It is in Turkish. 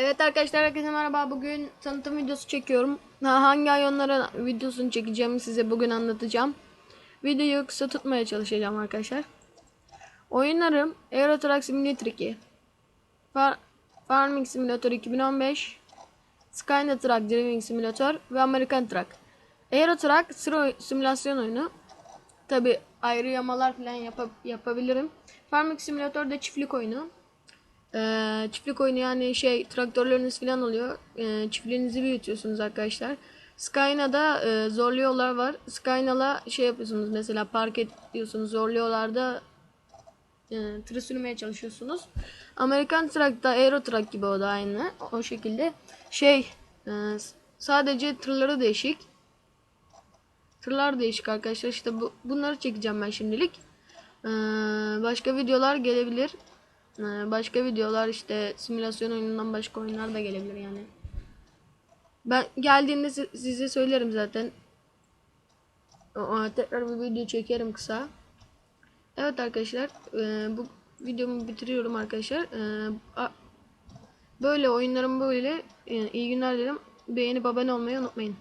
Evet arkadaşlar herkese merhaba. Bugün tanıtım videosu çekiyorum. Ha, Hangi hayvanların videosunu çekeceğimi size bugün anlatacağım. Videoyu kısa tutmaya çalışacağım arkadaşlar. Oyunlarım Euro Truck Simulator 2, Far- Farming Simulator 2015, Skynet Truck Driving Simulator ve American Truck. Euro Truck simülasyon oyunu. Tabi ayrı yamalar falan yapa- yapabilirim. Farming Simulator da çiftlik oyunu. Ee, çiftlik oyunu yani şey traktörleriniz falan oluyor. Ee, çiftliğinizi büyütüyorsunuz arkadaşlar. Skyna'da e, zorlu yollar var. Skyna'la şey yapıyorsunuz mesela park ediyorsunuz zorlu yollarda e, tırı sürmeye çalışıyorsunuz. Amerikan Truck'ta Aero Truck gibi o da aynı. O şekilde şey e, sadece tırları değişik. Tırlar değişik arkadaşlar. İşte bu, bunları çekeceğim ben şimdilik. Ee, başka videolar gelebilir. Ee, başka videolar işte simülasyon oyunundan başka oyunlar da gelebilir yani. Ben geldiğinde si- size söylerim zaten. Tekrar bir video çekerim kısa. Evet arkadaşlar e, bu videomu bitiriyorum arkadaşlar. E, böyle oyunlarım böyle. E, iyi günler dilerim. Beğenip abone olmayı unutmayın.